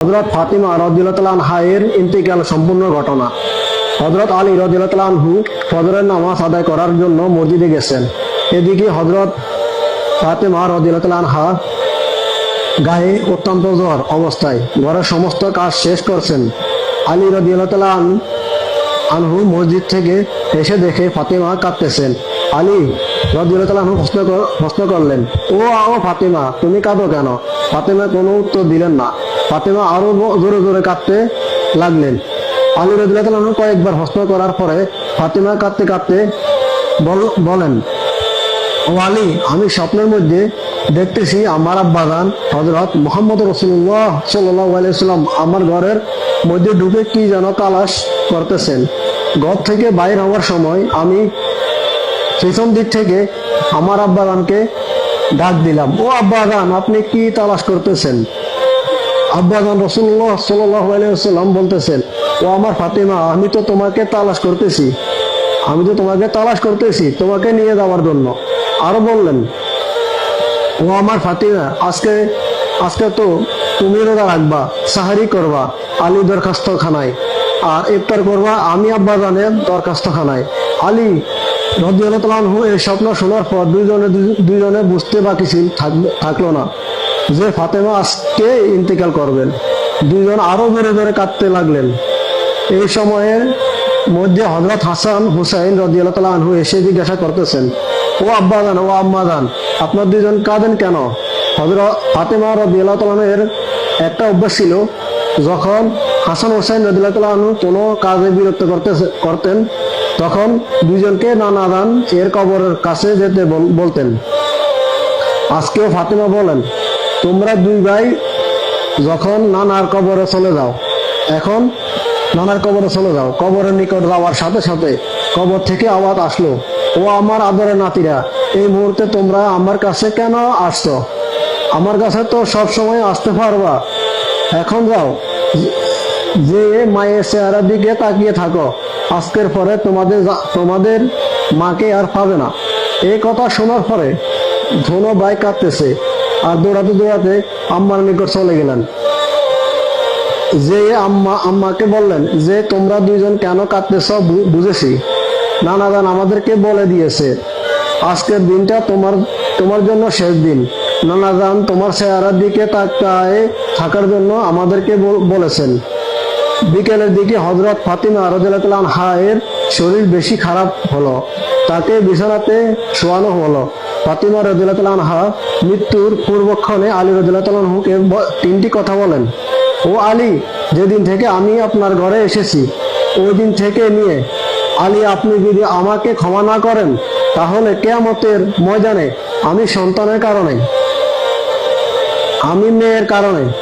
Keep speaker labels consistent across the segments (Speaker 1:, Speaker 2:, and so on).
Speaker 1: হজরত ফাতিমা রদিউল্লাহ আনহায়ের ইন্তিকাল সম্পূর্ণ ঘটনা। হজরত আলী রদিউল্লাহ আনহু ফজরের নামাজ আদায় করার জন্য মসজিদে গেছেন। এদিকে হজরত ফাতিমা রদিউল্লাহ আনহা গায়ে অত্যন্ত জ্বর অবস্থায়। ঘরের সমস্ত কাজ শেষ করছেন। আলী রদিউল্লাহ আনহু মসজিদ থেকে এসে দেখে ফাতিমা কাঁদতেছেন। আলী রদিউল্লাহ আনহু প্রশ্ন প্রশ্ন করলেন, ও আও ফাতিমা, তুমি কাঁদো কেন? ফাতিমা কোনো উত্তর দিলেন না। ফাতিমা আরও জোরে জোরে কাঁদতে লাগলেন। আলী রদিউল্লাহ কয়েকবার হস্ত করার পরে ফাতিমা কাঁদতে কাঁদতে বল- বলেন, ও আলী, আমি স্বপ্নের মধ্যে দেখতেছি আমার আব্বাগান হজরত মোহাম্মদ রসুল্লাহ সাল্লাম আমার ঘরের মধ্যে ডুবে কি যেন তালাশ করতেছেন। ঘর থেকে বাইর হওয়ার সময় আমি পেছন দিক থেকে আমার আব্বাগানকে ডাক দিলাম, ও আব্বাগান আপনি কি তালাশ করতেছেন? আব্বাগান রসুল্লাহ সাল্লাম বলতেছেন, ও আমার ফাতিমা, আমি তো তোমাকে তালাশ করতেছি। আমি তো তোমাকে তালাশ করতেছি, তোমাকে নিয়ে যাওয়ার জন্য। আরও বললেন, ও আমার ফাতিমা, আজকে আজকে তো তুমি রোজা রাখবা, সাহারি করবা, আলী দরখাস্ত খানায় আর ইফতার করবা আমি আব্বা জানের দরখাস্ত খানায় আলী রদিয়ালহু এই স্বপ্ন শোনার পর দুইজনে দুই- দুইজনে বুঝতে বাকি ছিল থাকল না। যে ফাতেমা আজকে ইন্তেকাল করবেন, দুইজন আরও জোরে জোরে কাঁদতে লাগলেন। এই সময়ে মধ্যে হজরত হাসান হুসাইন রদিয়াল্লাহ আনহু এসে জিজ্ঞাসা করতেছেন, ও আব্বা জান, ও আম্মা জান, আপনার দুজন কাঁদেন কেন? হজরত ফাতেমা রদিয়াল্লাহ এর একটা অভ্যাস ছিল, যখন হাসান হুসাইন রদিয়াল্লাহ আনহু কোনো কাজে বিরক্ত করতে করতেন, তখন দুজনকে নানা দান এর কবরের কাছে যেতে বল- বলতেন। আজকেও ফাতেমা বলেন তোমরা দুই ভাই যখন নানার কবরে চলে যাও, এখন নানার কবরে চলে যাও, কবরের নিকট যাওয়ার সাথে সাথে কবর থেকে আওয়াজ আসলো, ও আমার আদরের নাতিরা, এই মুহূর্তে তোমরা আমার কাছে কেন আসছো? আমার কাছে তো সব সময় আসতে পারবা। এখন যাও, যে মায়ের চেহারার দিকে তাকিয়ে থাকো। আজকের পরে তোমাদের তোমাদের মাকে আর পাবে না। এই কথা শোনার পরে ধনো ভাই কাঁদতেছে। আর দৌড়াতে দৌড়াতে আম্মার নিকট চলে গেলেন। যে আম্মা, আম্মাকে বললেন, যে তোমরা দুইজন কেন কাঁদতেছ? বুঝেছি। নানা দান আমাদেরকে বলে দিয়েছে, আজকের দিনটা তোমার তোমার জন্য শেষ দিন। নানা দান তোমার চেহারার দিকে তাকায় থাকার জন্য আমাদেরকে বলেছেন। বিকেলের দিকে হজরত ফাতিমা আনহা এর শরীর বেশি খারাপ হলো, তাকে বিছানাতে শোয়ানো হলো। ফাতিমা রাদিয়াল্লাহু আনহা মৃত্যুর পূর্বক্ষণে আলী ব- তিনটি কথা বলেন। ও আলী, যেদিন থেকে আমি আপনার ঘরে এসেছি ওই দিন থেকে নিয়ে আলী, আপনি যদি আমাকে ক্ষমা না করেন, তাহলে কেয়ামতের ময়দানে আমি সন্তানের কারণে, আমি মেয়ের কারণে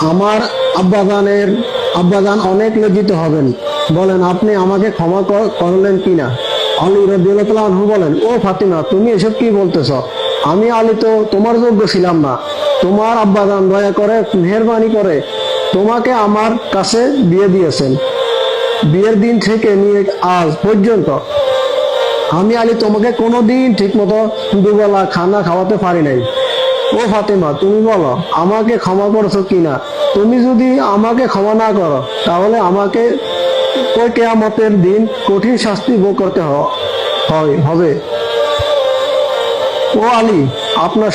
Speaker 1: আমার আব্বাজানের আব্বাজান অনেক লজ্জিত হবেন। বলেন, আপনি আমাকে ক্ষমা কর- করলেন কিনা? আলী রবিউল্লাহ বলেন, ও ফাতিমা, তুমি এসব কি বলতেছ? আমি আলী তো তোমার যোগ্য ছিলাম না। তোমার আব্বাজান দয়া করে মেহরবানি করে তোমাকে আমার কাছে বিয়ে দিয়েছেন। বিয়ের দিন থেকে নিয়ে আজ পর্যন্ত আমি আলী তোমাকে কোনোদিন ঠিক মতো দুবেলা খানা খাওয়াতে পারি নাই। ও ফাতেমা, তুমি বলো, আমাকে ক্ষমা করছ কিনা? তুমি যদি আমাকে ক্ষমা না করো, তাহলে আমাকে ওই কেয়ামতের দিন কঠিন শাস্তি ভোগ করতে হয় হবে। ও আলী আপনার